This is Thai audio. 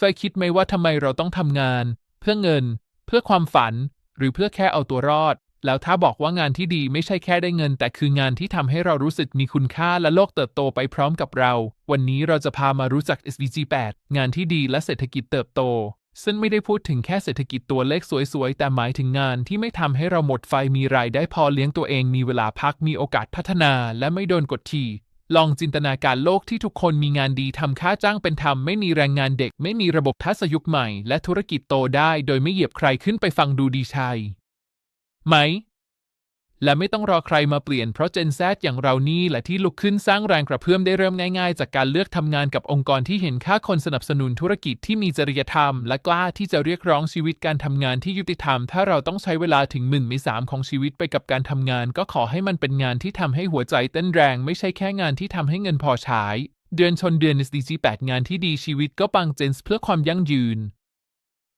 เคยคิดไหมว่าทำไมเราต้องทำงาน เพื่อเงิน เพื่อความฝัน หรือเพื่อแค่เอาตัวรอด แล้วถ้าบอกว่างานที่ดีไม่ใช่แค่ได้เงิน แต่คืองานที่ทำให้เรารู้สึกมีคุณค่าและโลกเติบโตไปพร้อมกับเรา วันนี้เราจะพามารู้จัก SDG 8 งานที่ดีและเศรษฐกิจเติบโต ซึ่งไม่ได้พูดถึงแค่เศรษฐกิจตัวเลขสวยๆ แต่หมายถึงงานที่ไม่ทำให้เราหมดไฟมีรายได้พอเลี้ยงตัวเองมีเวลาพักมีโอกาสพัฒนา และไม่โดนกดขี่ ลองจินตนาการโลกที่ทุกคนมีงานดีทำค่าจ้างเป็นธรรมไม่มีแรงงานเด็ก ไม่มีระบบทัศยุคใหม่ และธุรกิจโตได้ โดยไม่เหยียบใครขึ้นไปฟังดูดีชัยไหม และไม่ต้องรอใครมาเปลี่ยนเพราะเจนแซอย่างเรานี่แหละที่ลุกขึ้นสร้างแรงกระเพื่อมได้เริ่มง่ายๆ จากการเลือกทำงานกับองค์กรที่เห็นค่าคนสนับสนุนธุรกิจที่มีจริยธรรม และกล้าที่จะเรียกร้องชีวิตการทำงานที่ยุติธรรม ถ้าเราต้องใช้เวลาถึงหนึ่งในสามของชีวิตไปกับการทำงาน ก็ขอให้มันเป็นงานที่ทำให้หัวใจเต้นแรงไม่ใช่แค่งานที่ทำให้เงินพอใช้เดือนชนเดือน SDG 8 งานที่ดีชีวิตก็ปังเจนส์เพื่อความยั่งยืน